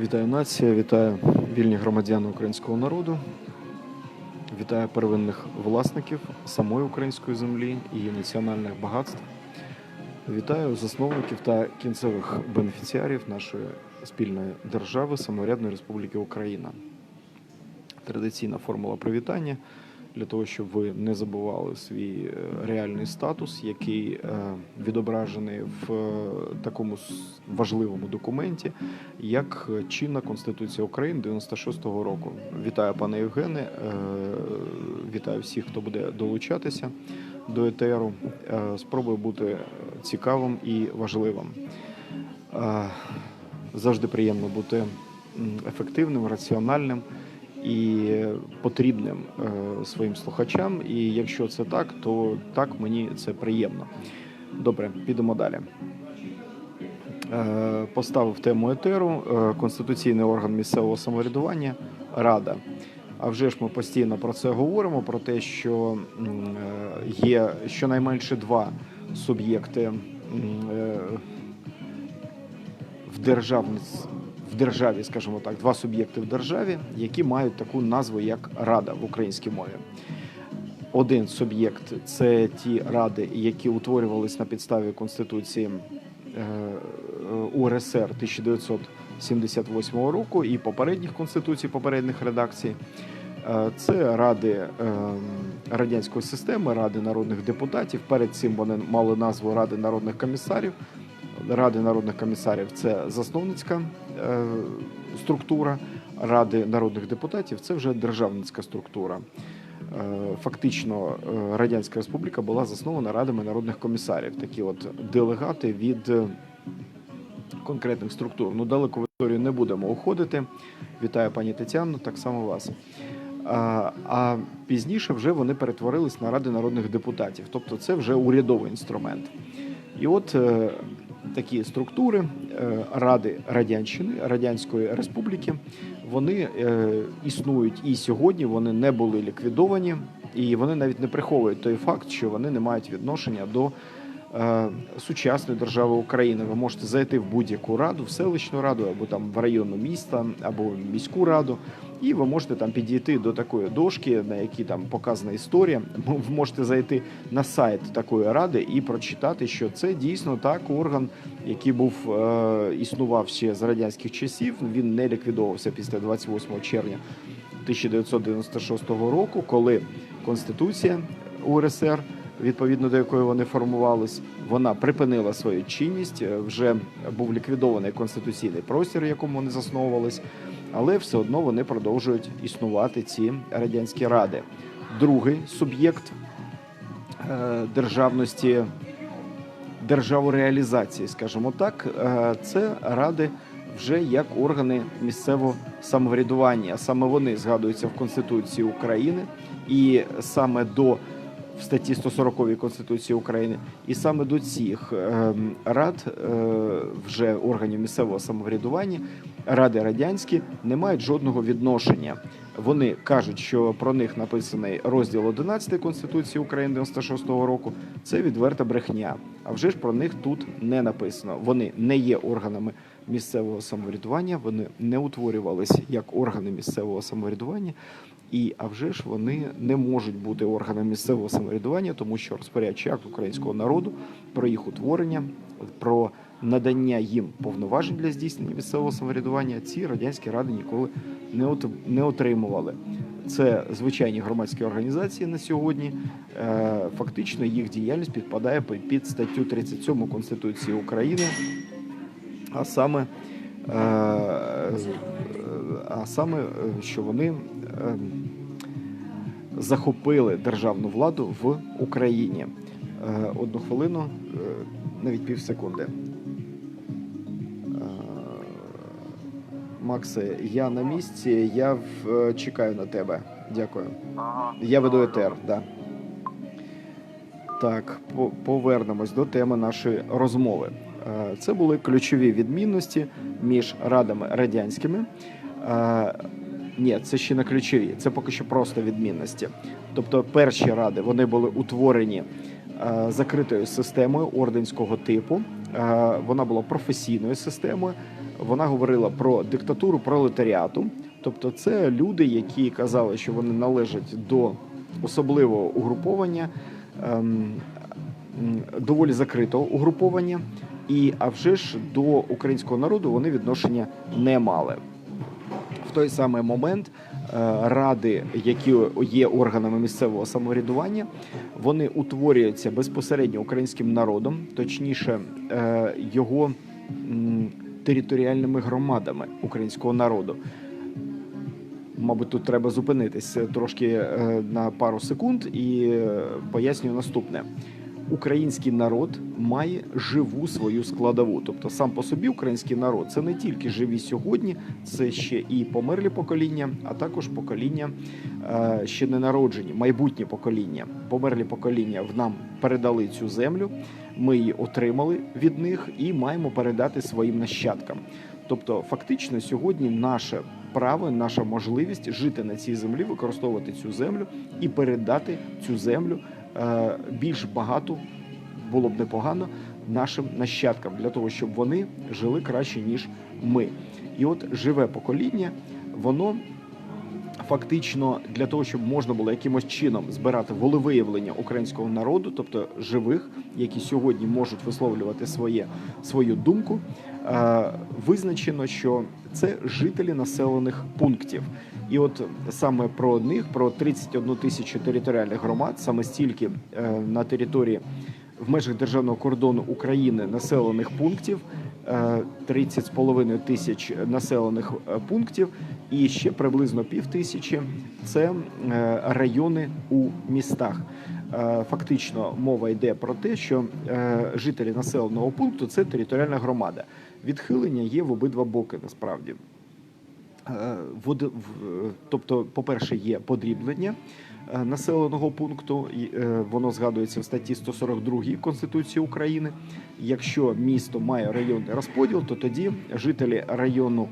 Вітаю нація, вітаю вільні громадяни українського народу, вітаю первинних власників самої української землі і національних багатств. Вітаю засновників та кінцевих бенефіціарів нашої спільної держави Саморядної Республіки Україна. Традиційна формула привітання для того, щоб ви не забували свій е, реальний статус, який е, відображений в е, такому важливому документі, як чинна Конституція України 96-го року. Вітаю, пане Євгене. Вітаю всіх, хто буде долучатися до етеру. Спробую бути цікавим і важливим. Завжди приємно бути ефективним, раціональним і потрібним е, своїм слухачам. І якщо це так, то так мені це приємно. Добре, підемо далі. Е, Поставив тему етеру е, конституційний орган місцевого самоврядування Рада. А вже ж ми постійно про це говоримо: про те, що є щонайменше два суб'єкти в державність. В державі, скажімо так, два суб'єкти в державі, які мають таку назву як Рада в українській мові. Один суб'єкт це ті ради, які утворювались на підставі Конституції е, УРСР 1978 року і попередніх конституцій, попередніх редакцій. Е, Це ради е, радянської системи, ради народних депутатів. Перед цим вони мали назву Ради народних комісарів. Ради народних комісарів це засновницька е, структура. Ради народних депутатів це вже державницька структура. Е, Фактично, е, Радянська Республіка була заснована радами народних комісарів, такі от делегати від конкретних структур. Ну, далеко в історію не будемо уходити. Вітаю пані Тетяно, так само вас. А, пізніше вже вони перетворились на ради народних депутатів, тобто це вже урядовий інструмент. І от такі структури е, Ради Радянщини, Радянської Республіки, вони е, існують і сьогодні, вони не були ліквідовані, і вони навіть не приховують той факт, що вони не мають відношення до сучасної держави України. Ви можете зайти в будь-яку раду, в селищну раду, або там в районну міста, або в міську раду, і ви можете там підійти до такої дошки, на якій там показана історія. Ви можете зайти на сайт такої ради і прочитати, що це дійсно так орган, який був е, існував ще з радянських часів. Він не ліквідовувався після 28 червня 1996 року, коли Конституція УРСР, відповідно до якої вони формувались, вона припинила свою чинність. е, Вже був ліквідований конституційний простір, якому вони засновувались, але все одно вони продовжують існувати ці радянські ради. Другий суб'єкт е, державності, державореалізації, скажімо так, е, це ради вже як органи місцевого самоврядування. Саме вони згадуються в Конституції України, і саме до в статті 140 Конституції України, і саме до цих ем, рад е, вже органів місцевого самоврядування, ради радянські не мають жодного відношення. Вони кажуть, що про них написаний розділ 11 Конституції України 96-го року. Це відверта брехня. А вже ж про них тут не написано. Вони не є органами місцевого самоврядування, вони не утворювалися як органи місцевого самоврядування. І а вже ж вони не можуть бути органами місцевого самоврядування, тому що розпорядчий акт українського народу про їх утворення, про надання їм повноважень для здійснення місцевого самоврядування ці радянські ради ніколи не от не отримували. Це звичайні громадські організації на сьогодні. Е, Фактично їх діяльність підпадає під- під статтю 37 Конституції України, а саме, е, а саме, е, що вони е, захопили державну владу в Україні. Е, Одну хвилину, е, навіть пів секунди. Максе, я на місці, я в- чекаю на тебе. Дякую. Ага. Я веду етер, да. Так, повернемось до теми нашої розмови. Це були ключові відмінності між радами радянськими. Ні, це ще не ключові, це поки що просто відмінності. Тобто, перші ради вони були утворені закритою системою орденського типу. Вона була професійною системою. Вона говорила про диктатуру пролетаріату. Тобто, це люди, які казали, що вони належать до особливого угруповання, ем, доволі закритого угруповання, і а вже ж до українського народу вони відношення не мали. Той самий момент е, ради, які є органами місцевого самоврядування, вони утворюються безпосередньо українським народом, точніше, е, його територіальними громадами українського народу. Мабуть, тут треба зупинитись трошки е, на пару секунд і пояснюю наступне. Український народ має живу свою складову. Тобто, сам по собі український народ це не тільки живі сьогодні, це ще і померлі покоління, а також покоління е, ще не народжені, майбутнє покоління. Померлі покоління в нам передали цю землю. Ми її отримали від них і маємо передати своїм нащадкам. Тобто, фактично, сьогодні наше право, наша можливість жити на цій землі, використовувати цю землю і передати цю землю більш багато було б непогано нашим нащадкам для того, щоб вони жили краще ніж ми. І от живе покоління, воно фактично для того, щоб можна було якимось чином збирати волевиявлення українського народу, тобто живих, які сьогодні можуть висловлювати своє свою думку. е, Визначено, що це жителі населених пунктів, і от саме про них, про 31 тисячу територіальних громад, саме стільки е, на території в межах державного кордону України населених пунктів, 30,5 тисяч населених е, пунктів, і ще приблизно пів тисячі це е, райони у містах. Е, Фактично мова йде про те, що е, жителі населеного пункту це територіальна громада. Відхилення є в обидва боки насправді. Е, Тобто, по-перше, є подріблення е, населеного пункту. е, Воно згадується в статті 142 Конституції України. Якщо місто має районний розподіл, то тоді жителі району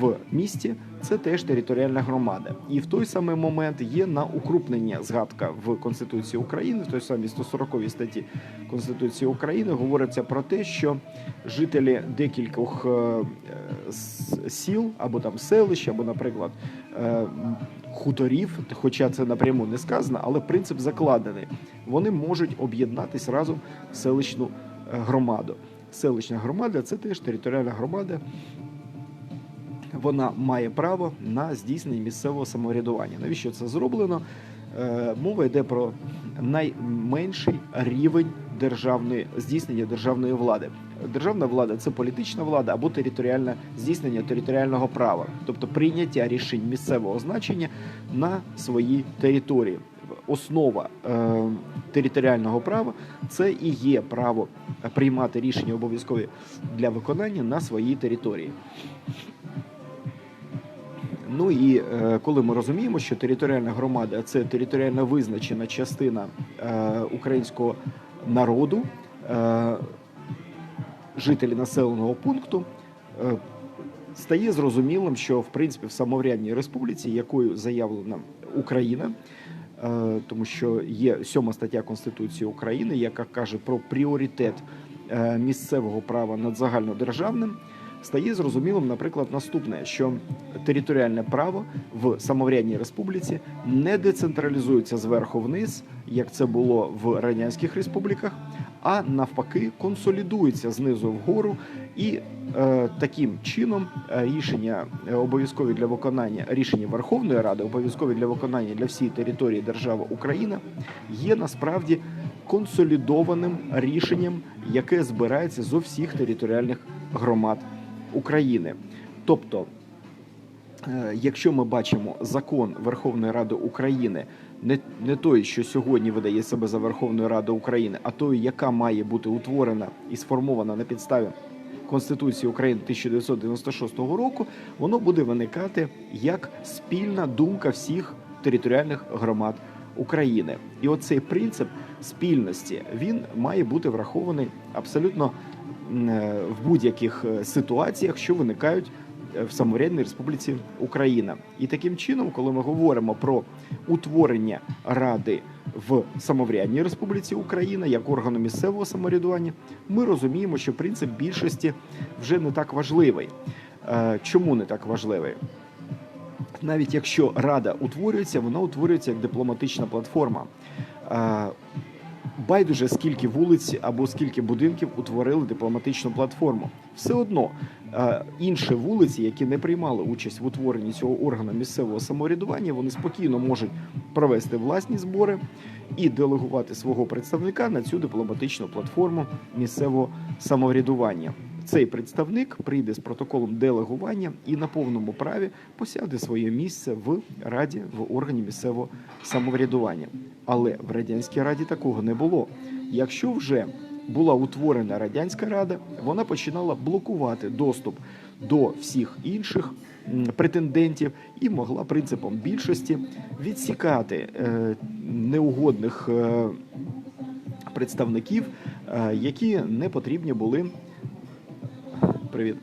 в місті це теж територіальна громада. І в той самий момент є на укрупнення згадка в Конституції України, в той самій 140 статті Конституції України говориться про те, що жителі декількох е, сіл або там селищ, або, наприклад, е, хуторів, хоча це напряму не сказано, але принцип закладений. Вони можуть об'єднатись разом в селищну е, громаду. Селищна громада це теж територіальна громада. Вона має право на здійснення місцевого самоврядування. Навіщо це зроблено? Е, Мова йде про найменший рівень державної здійснення державної влади. Державна влада це політична влада або територіальне здійснення територіального права, тобто прийняття рішень місцевого значення на своїй території. Основа е, територіального права це і є право приймати рішення обов'язкові для виконання на своїй території. Ну і е, коли ми розуміємо, що територіальна громада це територіально визначена частина е, українського народу, е, жителі населеного пункту, е, стає зрозумілим, що в принципі в самоврядній республіці, якою заявлена Україна, е, тому що є сьома стаття Конституції України, яка каже про пріоритет е, місцевого права над загальнодержавним. Стає зрозумілим, наприклад, наступне, що територіальне право в самоврядній республіці не децентралізується зверху вниз, як це було в радянських республіках, а навпаки консолідується знизу вгору, і е, таким чином е, рішення е, обов'язкові для виконання рішення Верховної Ради, обов'язкові для виконання для всієї території держави Україна, є насправді консолідованим рішенням, яке збирається зо всіх територіальних громад України. Тобто, якщо ми бачимо закон Верховної Ради України, не, не той, що сьогодні видає себе за Верховною Радою України, а той, яка має бути утворена і сформована на підставі Конституції України 1996 року, воно буде виникати як спільна думка всіх територіальних громад України. І оцей принцип спільності він має бути врахований абсолютно е, в будь-яких е, ситуаціях, що виникають в самоврядній Республіці Україна. І таким чином, коли ми говоримо про утворення ради в самоврядній Республіці Україна як органу місцевого самоврядування, ми розуміємо, що принцип більшості вже не так важливий. Е, Чому не так важливий? Навіть якщо рада утворюється, вона утворюється як дипломатична платформа. Байдуже, скільки вулиць або скільки будинків утворили дипломатичну платформу. Все одно е, інші вулиці, які не приймали участь в утворенні цього органу місцевого самоврядування, вони спокійно можуть провести власні збори і делегувати свого представника на цю дипломатичну платформу місцевого самоврядування. Цей представник прийде з протоколом делегування і на повному праві посяде своє місце в раді в органі місцевого самоврядування. Але в радянській раді такого не було. Якщо вже була утворена радянська рада, вона починала блокувати доступ до всіх інших претендентів і могла принципом більшості відсікати е, неугодних е, представників, е, які не потрібні були привіт.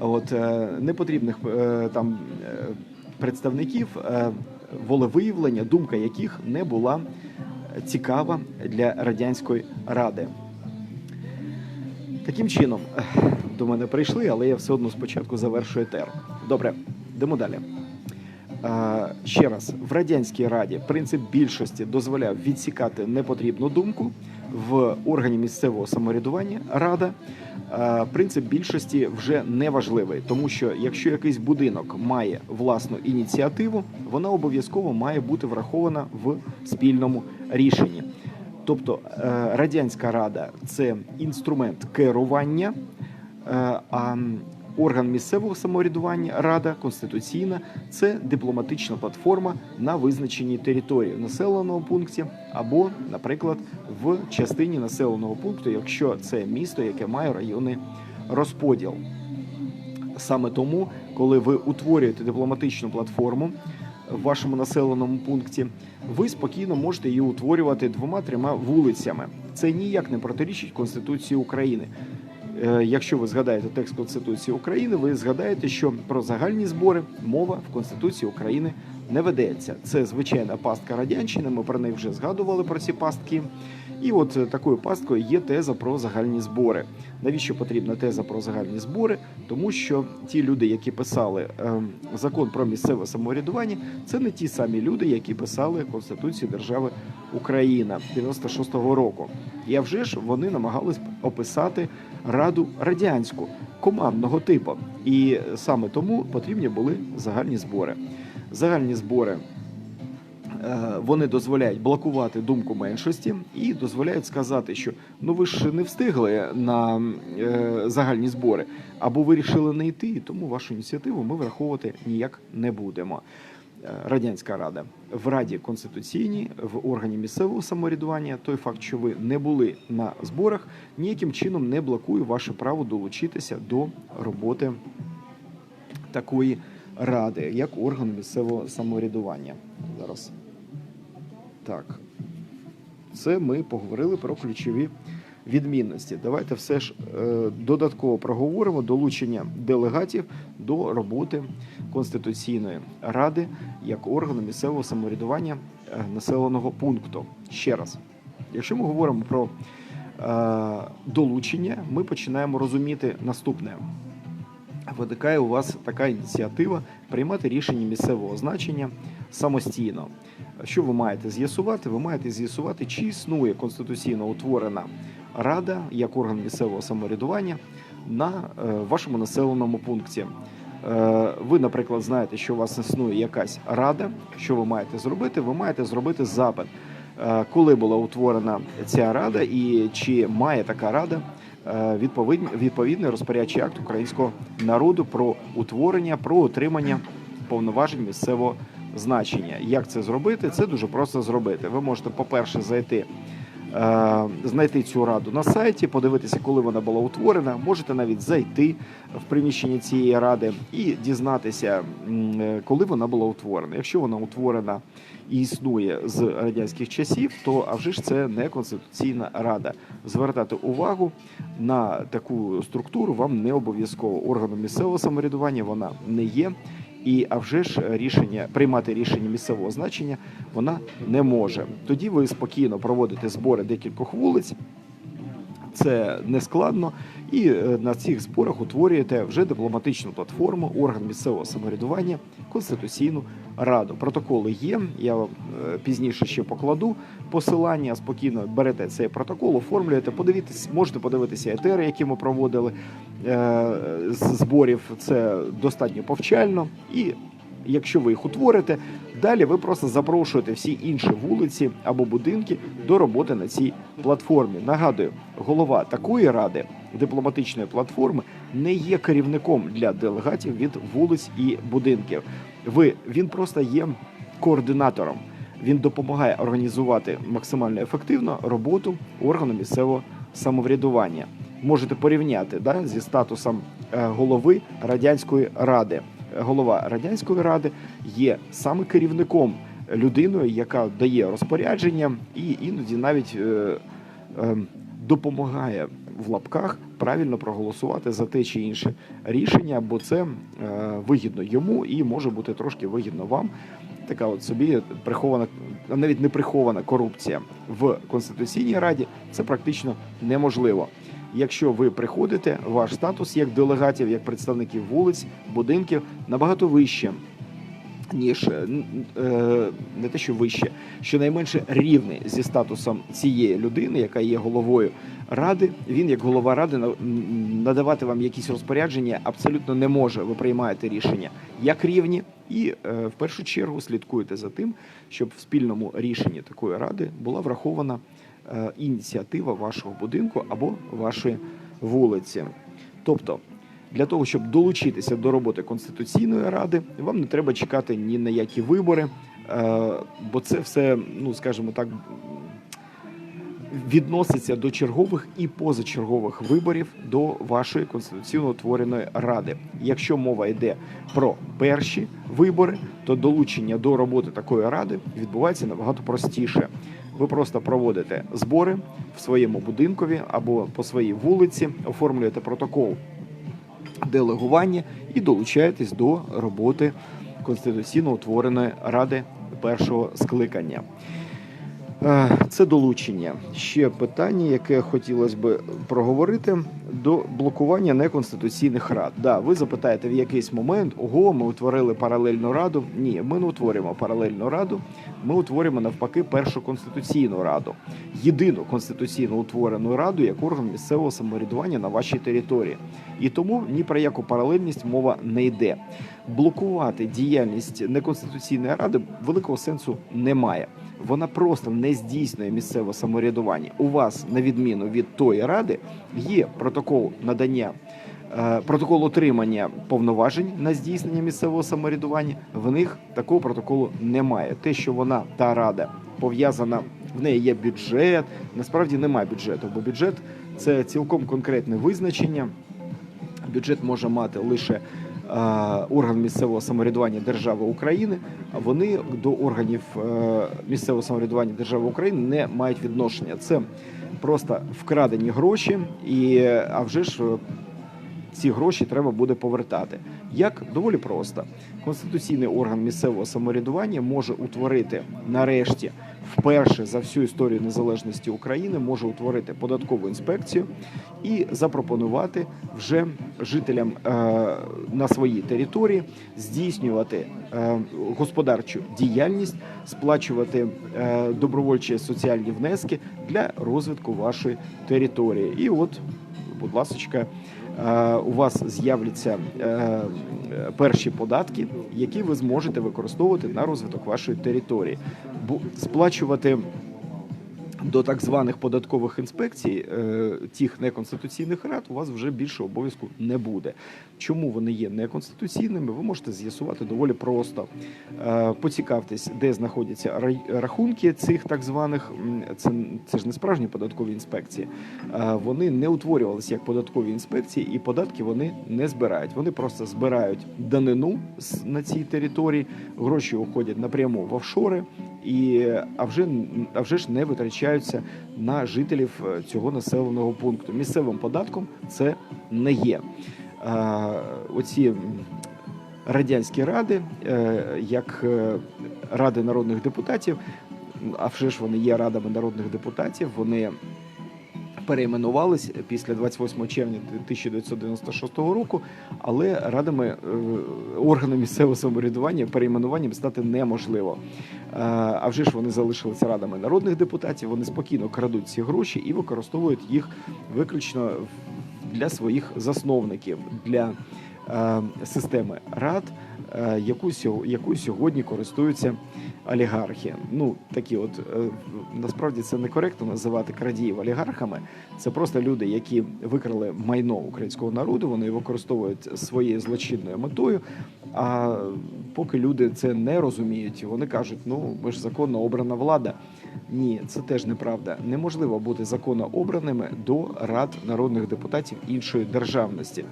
От е, непотрібних е, там е, представників, волевиявлення, думка яких не була цікава для радянської ради. Таким чином, до мене прийшли, але я все одно спочатку завершую тер. Добре, йдемо далі. Ще раз, в радянській раді принцип більшості дозволяв відсікати непотрібну думку в органі місцевого самоврядування рада. е, Принцип більшості вже не важливий, тому що якщо якийсь будинок має власну ініціативу, вона обов'язково має бути врахована в спільному рішенні. Тобто е, радянська рада це інструмент керування, е, а орган місцевого самоврядування, рада конституційна це дипломатична платформа на визначеній території в населеного пункті або, наприклад, в частині населеного пункту, якщо це місто, яке має районний розподіл. Саме тому, коли ви утворюєте дипломатичну платформу в вашому населеному пункті, ви спокійно можете її утворювати двома-трьома вулицями. Це ніяк не протирічить Конституції України. Е, Якщо ви згадаєте текст Конституції України, ви згадаєте, що про загальні збори мова в Конституції України не ведеться. Це звичайна пастка радянщини. Ми про неї вже згадували про ці пастки. І от такою пасткою є теза про загальні збори. Навіщо потрібна теза про загальні збори? Тому що ті люди, які писали е, закон про місцеве самоврядування, це не ті самі люди, які писали Конституцію держави Україна 96-го року. І вже ж вони намагались описати раду радянську командного типу. І саме тому потрібні були загальні збори. Загальні збори е, вони дозволяють блокувати думку меншості і дозволяють сказати, що ну ви ж не встигли на е, загальні збори, або вирішили не йти, тому вашу ініціативу ми враховувати ніяк не будемо. Е, Радянська рада в Раді конституційній в органі місцевого самоврядування. Той факт, що ви не були на зборах, ніяким чином не блокує ваше право долучитися до роботи такої ради, як орган місцевого самоврядування. Зараз так. Це ми поговорили про ключові відмінності. Давайте все ж е, додатково проговоримо долучення делегатів до роботи Конституційної ради як органу місцевого самоврядування е, населеного пункту. Ще раз, якщо ми говоримо про е, долучення, ми починаємо розуміти наступне. Виникає у вас така ініціатива приймати рішення місцевого значення самостійно. Що ви маєте з'ясувати? Ви маєте з'ясувати, чи існує конституційно утворена рада як орган місцевого самоврядування на е, вашому населеному пункті. Е, Ви, наприклад, знаєте, що у вас існує якась рада. Що ви маєте зробити? Ви маєте зробити запит, Е, коли була утворена ця рада, і чи має така рада відповідний, відповідний розпорядчий акт українського народу про утворення, про отримання повноважень місцевого значення. Як це зробити? Це дуже просто зробити. Ви можете, по-перше, зайти. е, Знайти цю раду на сайті, подивитися, коли вона була утворена. Можете навіть зайти в приміщення цієї ради і дізнатися, е, коли вона була утворена. Якщо вона утворена і існує з радянських часів, то а вже ж це не конституційна рада. Звертати увагу на таку структуру вам не обов'язково органом місцевого самоврядування вона не є. І а вже ж рішення приймати рішення місцевого значення вона не може. Тоді ви спокійно проводите збори декількох вулиць. Це не складно, і е, на цих зборах утворюєте вже дипломатичну платформу, орган місцевого самоврядування, конституційну раду. Протоколи є. Я вам е, пізніше ще покладу посилання. Спокійно берете цей протокол, оформлюєте. Подивіться, можете подивитися етери, які ми проводили е, з зборів. Це достатньо повчально і. Якщо ви їх утворите, далі ви просто запрошуєте всі інші вулиці або будинки до роботи на цій платформі. Нагадую, голова такої ради дипломатичної платформи не є керівником для делегатів від вулиць і будинків. Ви він просто є координатором. Він допомагає організувати максимально ефективно роботу органу місцевого самоврядування. Можете порівняти да, зі статусом е, голови радянської ради. Голова радянської ради є саме керівником людиною, яка дає розпорядження, і іноді навіть е, е, допомагає в лапках правильно проголосувати за те чи інше рішення, бо це е, вигідно йому і може бути трошки вигідно вам. Така от собі прихована, навіть не прихована корупція в конституційній раді. Це практично неможливо. Якщо ви приходите, ваш статус як делегатів, як представників вулиць, будинків набагато вище, ніж е, е, не те, що вище, щонайменше рівний зі статусом цієї людини, яка є головою ради. Він, як голова ради, на- надавати вам якісь розпорядження абсолютно не може. Ви приймаєте рішення як рівні, і е, в першу чергу слідкуєте за тим, щоб в спільному рішенні такої ради була врахована ініціатива вашого будинку або вашої вулиці. Тобто, для того, щоб долучитися до роботи конституційної ради, вам не треба чекати ні на які вибори, е, бо це все, ну скажімо так, відноситься до чергових і позачергових виборів до вашої конституційно утвореної ради. Якщо мова йде про перші вибори, то долучення до роботи такої ради відбувається набагато простіше. Ви просто проводите збори в своєму будинкові або по своїй вулиці, оформлюєте протокол делегування і долучаєтесь до роботи конституційно утвореної ради першого скликання. Це долучення. Ще питання, яке хотілося б проговорити до блокування неконституційних рад. Да, ви запитаєте в якийсь момент, ого, ми утворили паралельну раду. Ні, ми не утворюємо паралельну раду. Ми утворюємо навпаки першу конституційну раду, єдину конституційно утворену раду як орган місцевого самоврядування на вашій території. І тому ні про яку паралельність мова не йде. Блокувати діяльність неконституційної ради великого сенсу немає. Вона просто не здійснює місцеве самоврядування. У вас, на відміну від тої ради, є протокол надання. е, Протокол отримання повноважень на здійснення місцевого самоврядування в них такого протоколу немає. Те, що вона та рада пов'язана, в неї є бюджет. Насправді немає бюджету, бо бюджет це цілком конкретне визначення. Бюджет може мати лише орган місцевого самоврядування держави України, вони до органів е, місцевого самоврядування держави України не мають відношення. Це просто вкрадені гроші, і е, а вже ж е, ці гроші треба буде повертати. Як доволі просто. Конституційний орган місцевого самоврядування може утворити нарешті вперше за всю історію незалежності України може утворити податкову інспекцію і запропонувати вже жителям е, на своїй території здійснювати е, господарчу діяльність, сплачувати е, добровольчі соціальні внески для розвитку вашої території. І от, будь ласка, е, у вас з'являться е, перші податки, які ви зможете використовувати на розвиток вашої території. Сплачувати до так званих податкових інспекцій е, тих неконституційних рад у вас вже більше обов'язку не буде. Чому вони є неконституційними? Ви можете з'ясувати доволі просто. Е, Поцікавтесь, де знаходяться рахунки цих так званих. Це, це ж не справжні податкові інспекції. Е, Вони не утворювалися як податкові інспекції, і податки вони не збирають. Вони просто збирають данину на цій території. Гроші уходять напряму в офшори і а вже а вже ж не витрачаються на жителів е, цього населеного пункту. Місцевим податком це не є. Е, Оці радянські ради, е, як ради народних депутатів, а вже ж вони є радами народних депутатів. Вони перейменувались після 28 червня 1996 року, але радами е, місцевого самоврядування перейменуванням стати неможливо. Е, А вже ж вони залишилися радами народних депутатів. Вони спокійно крадуть ці гроші і використовують їх виключно для своїх засновників для системи рад, е, яку сьо- яку сьогодні користуються олігархи. Ну такі, от е, насправді це некоректно називати крадіїв олігархами. Це просто люди, які викрали майно українського народу. Вони використовують своєю злочинною метою. А поки люди це не розуміють, вони кажуть: ну ми ж законно обрана влада. Ні, це теж неправда. Неможливо бути законно обраними до рад народних депутатів іншої державності.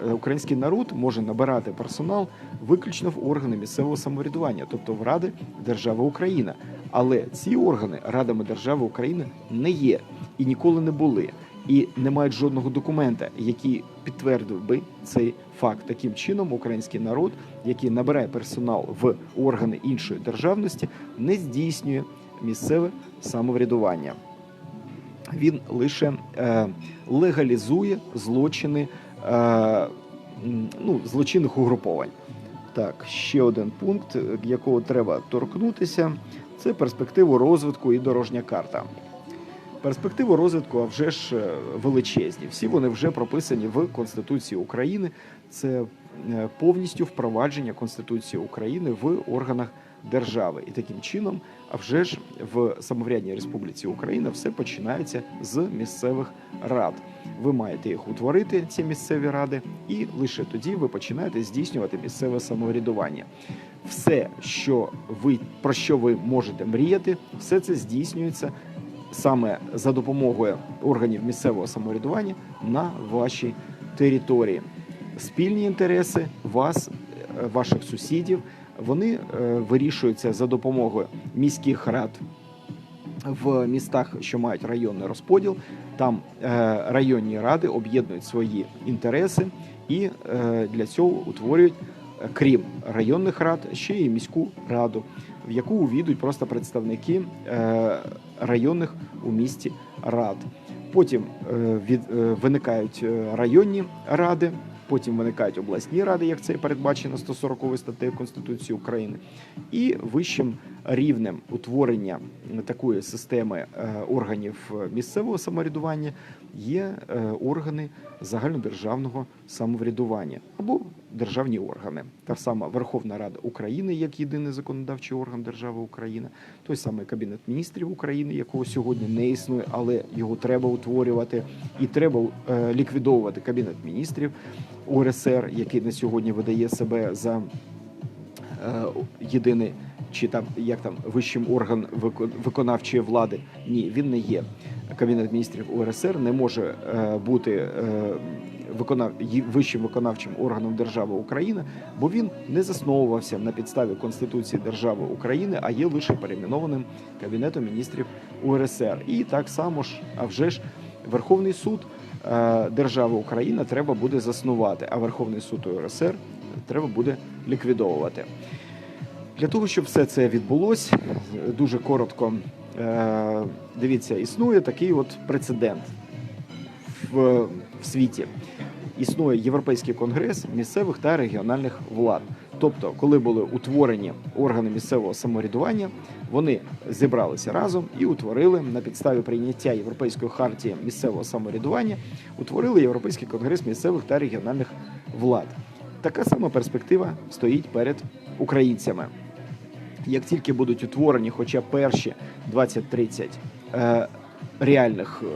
Е, Український народ може набирати персонал виключно в органи місцевого самоврядування, тобто в Ради держави Україна. Але ці органи радами держави України не є і ніколи не були, і не мають жодного документа, який підтвердив би цей факт. Таким чином, український народ, який набирає персонал в органи іншої державності, не здійснює місцеве самоврядування. Він лише е, легалізує злочини ну, злочинних угруповань. Так, ще один пункт, е, якого треба торкнутися, це перспективу розвитку і дорожня карта. Перспективи розвитку а вже ж е, величезні. Всі вони вже прописані в Конституції України. Це е, повністю впровадження Конституції України в органах держави. І таким чином, а вже ж в самоврядній Республіці Україна все починається з місцевих рад. Ви маєте їх утворити, ці місцеві ради, і лише тоді ви починаєте здійснювати місцеве самоврядування. Все, що ви про що ви можете мріяти, все це здійснюється саме за допомогою органів місцевого самоврядування на вашій території. Спільні інтереси вас, е, ваших сусідів, вони е, вирішуються за допомогою міських рад в містах, що мають районний розподіл. Там е, районні ради об'єднують свої інтереси і е, для цього утворюють, крім районних рад, ще й міську раду, в яку увійдуть просто представники районних у місті рад. Потім виникають районні ради, потім виникають обласні ради, як це передбачено 140 статтею Конституції України, і вищим рівнем утворення такої системи е, органів місцевого самоврядування є е, органи загальнодержавного самоврядування або державні органи. Та сама Верховна Рада України як єдиний законодавчий орган держави України, той самий Кабінет міністрів України, якого сьогодні не існує, але його треба утворювати, і треба е, ліквідовувати Кабінет міністрів УРСР, який на сьогодні видає себе за е, єдиний чи там як там вищим орган виконавчої влади. Ні, він не є. Кабінет міністрів УРСР не може е, бути е, виконав вищим виконавчим органом держави Україна, бо він не засновувався на підставі Конституції держави України, а є лише перейменованим Кабінетом міністрів УРСР. І так само ж, а вже ж Верховний суд е, держави Україна треба буде заснувати, а Верховний суд УРСР треба буде ліквідовувати. Для того, щоб все це відбулось, дуже коротко е, дивіться, існує такий от прецедент в, в світі. Існує Європейський конгрес місцевих та регіональних влад. Тобто, коли були утворені органи місцевого самоврядування, вони зібралися разом і утворили на підставі прийняття Європейської хартії місцевого самоврядування, утворили Європейський конгрес місцевих та регіональних влад. Така сама перспектива стоїть перед українцями. Як тільки будуть утворені хоча перші 20-30 е, реальних е,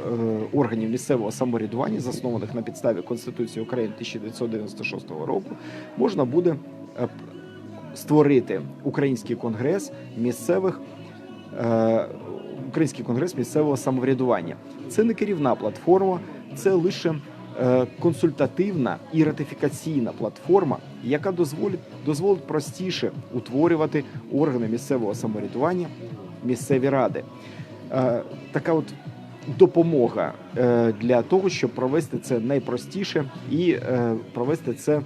органів місцевого самоврядування, заснованих на підставі Конституції України 1996 року, можна буде е, створити український конгрес місцевих. е, Український конгрес місцевого самоврядування це не керівна платформа, це лише консультативна і ратифікаційна платформа, яка дозволить дозволить простіше утворювати органи місцевого самоврядування місцеві ради. Е, Така от допомога е, для того, щоб провести це найпростіше і е, провести це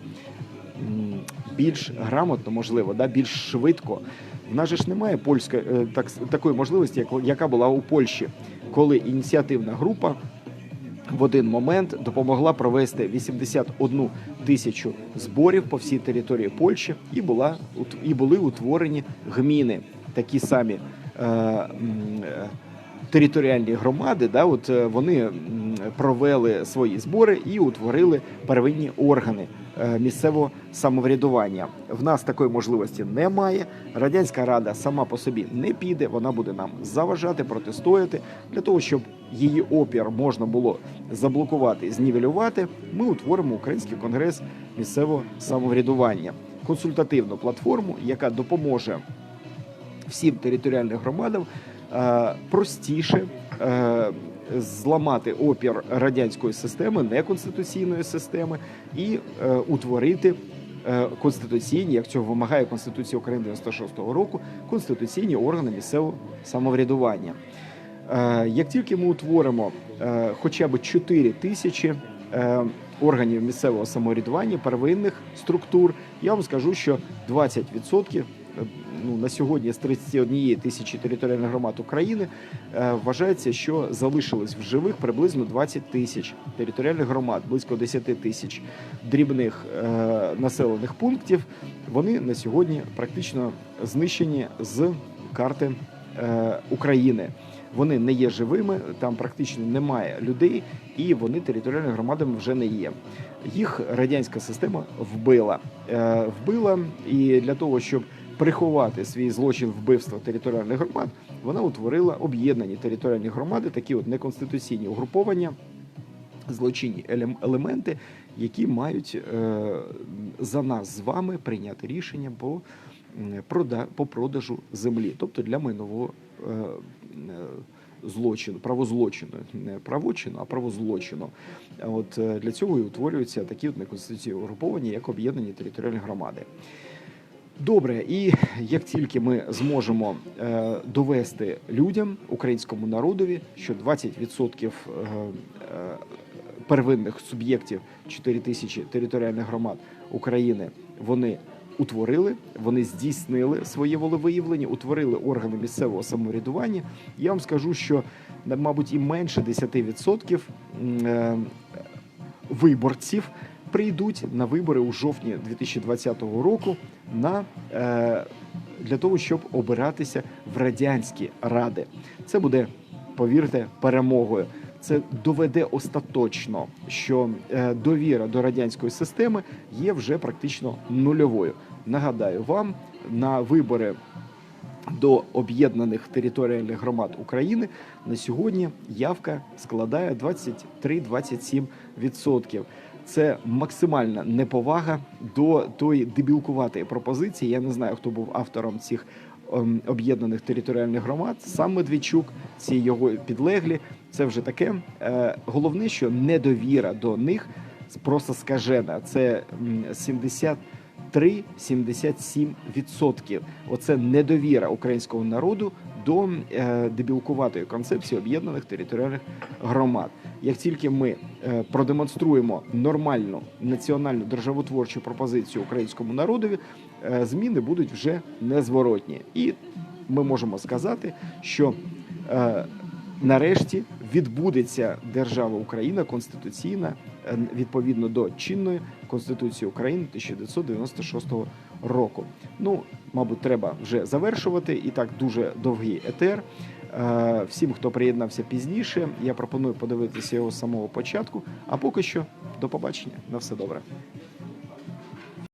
більш грамотно, можливо, да, більш швидко. В нас же ж немає польська е, так, такої можливості, як- яка була у Польщі, коли ініціативна група в один момент допомогла провести 81 тисячу зборів по всій території Польщі, і була і були утворені гміни, такі самі. Е, е, Територіальні громади, да, от е, вони провели свої збори і утворили первинні органи місцевого самоврядування. В нас такої можливості немає. Радянська рада сама по собі не піде. Вона буде нам заважати, протистояти для того, щоб її опір можна було заблокувати, знівелювати. Ми утворимо Український конгрес місцевого самоврядування, консультативну платформу, яка допоможе всім територіальним громадам е, простіше е, зламати опір радянської системи, неконституційної системи, і е, утворити е, конституційні, як цього вимагає Конституція України 96-го року, конституційні органи місцевого самоврядування. Е, Як тільки ми утворимо е, хоча б 4 тисячі органів місцевого самоврядування, первинних структур, я вам скажу, що 20% е, ну, на сьогодні з 31 тисячі територіальних громад України е, вважається, що залишилось в живих приблизно 20 тисяч територіальних громад, близько 10 тисяч дрібних е, населених пунктів. Вони на сьогодні практично знищені з карти е, України. Вони не є живими, там практично немає людей, і вони територіальними громадами вже не є. Їх радянська система вбила. Вбила, і для того, щоб приховати свій злочин вбивства територіальних громад, вона утворила об'єднані територіальні громади, такі от неконституційні угруповання, злочинні елем- елементи, які мають е, за нас з вами прийняти рішення по, по продажу землі, тобто для майнового е, е, злочину, правозлочину, не правочину, а правозлочину. От для цього і утворюються такі от неконституційні угруповання, як об'єднані територіальні громади. Добре, і як тільки ми зможемо е, довести людям, українському народові, що 20% е, е, первинних суб'єктів 4 тисячі територіальних громад України вони утворили, вони здійснили своє волевиявлення, утворили органи місцевого самоврядування. Я вам скажу, що мабуть і менше 10% е, виборців прийдуть на вибори у жовтні 2020 року на е, для того, щоб обиратися в радянські ради. Це буде, повірте, перемогою. Це доведе остаточно, що е, довіра до радянської системи є вже практично нульовою. Нагадаю вам на вибори до об'єднаних територіальних громад України на сьогодні явка складає 23-27%. Це максимальна неповага до тої дебілкуватої пропозиції. Я не знаю, хто був автором цих ем, об'єднаних територіальних громад. Сам Медведчук, ці його підлеглі. Це вже таке. Е, Головне, що недовіра до них просто скажена. Це м, 70 3-77%. Оце недовіра українського народу до е, дебілкуватої концепції об'єднаних територіальних громад. Як тільки ми е, продемонструємо нормальну національну державотворчу пропозицію українському народові, е, зміни будуть вже незворотні, і ми можемо сказати, що е, нарешті відбудеться держава Україна конституційна відповідно до чинної конституції України 1996 року. Ну, мабуть, треба вже завершувати і так дуже довгий етер. Е, Всім, хто приєднався пізніше, я пропоную подивитися його з самого початку. А поки що, до побачення. На все добре.